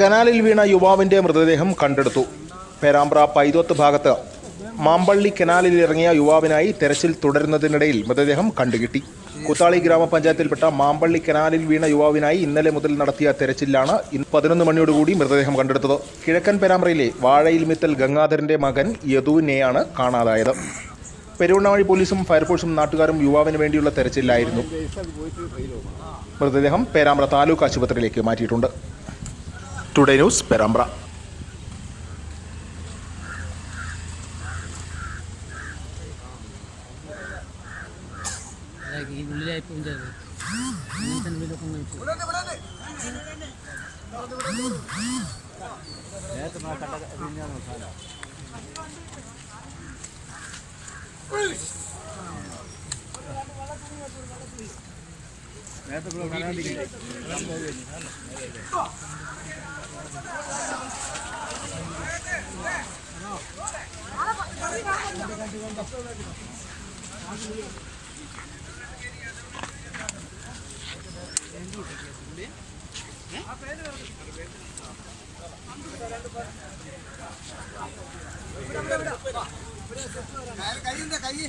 കനാലിൽ വീണ യുവാവിന്റെ മൃതദേഹം കണ്ടെടുത്തു. പേരാമ്പ്ര പൈതോത്ത് ഭാഗത്ത് മാമ്പള്ളി കനാലിൽ ഇറങ്ങിയ യുവാവിനായി തെരച്ചിൽ തുടരുന്നതിനിടയിൽ മൃതദേഹം കണ്ടുകിട്ടി. കുത്താളി ഗ്രാമപഞ്ചായത്തിൽപ്പെട്ട മാമ്പള്ളി കനാലിൽ വീണ യുവാവിനായി ഇന്നലെ മുതൽ നടത്തിയ തെരച്ചിലാണ് ഇന്ന് പതിനൊന്ന് മണിയോടുകൂടി മൃതദേഹം കണ്ടെടുത്തത്. കിഴക്കൻ പേരാമ്പ്രയിലെ വാഴയിൽ മിത്തൽ ഗംഗാധരന്റെ മകൻ യദുവിനെയാണ് കാണാതായത്. പെരുവണ്ണാവഴി പോലീസും ഫയർഫോഴ്സും നാട്ടുകാരും യുവാവിന് വേണ്ടിയുള്ള തെരച്ചിലായിരുന്നു. മൃതദേഹം പേരാമ്പ്ര താലൂക്ക് ആശുപത്രിയിലേക്ക് മാറ്റിയിട്ടുണ്ട്. ടുഡേ ന്യൂസ് പേരാമ്പ്ര അതായത് ഈ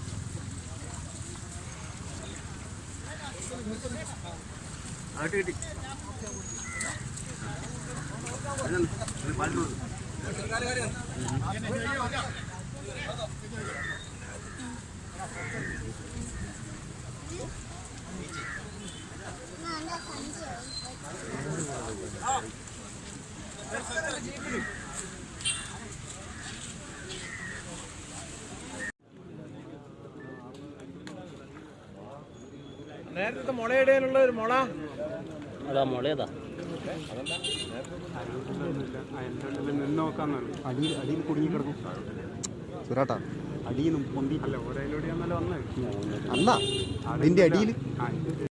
അങ്ങനത്തെ ഉള്ളിലൊക്കെ ഒന്ന് വെച്ചു. നേരത്തെ മുളയിടാനുള്ള ഒരു മുള? അതാ മുള ഏതാ അടിയിൽ സുരാട്ടാ പൊന്തി അല്ല അല്ല ഇതിന്റെ അടിയിൽ